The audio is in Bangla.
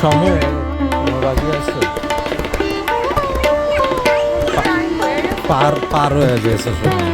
সময় কোনো বাকি আছে? পার পার হয়ে গেছে সময়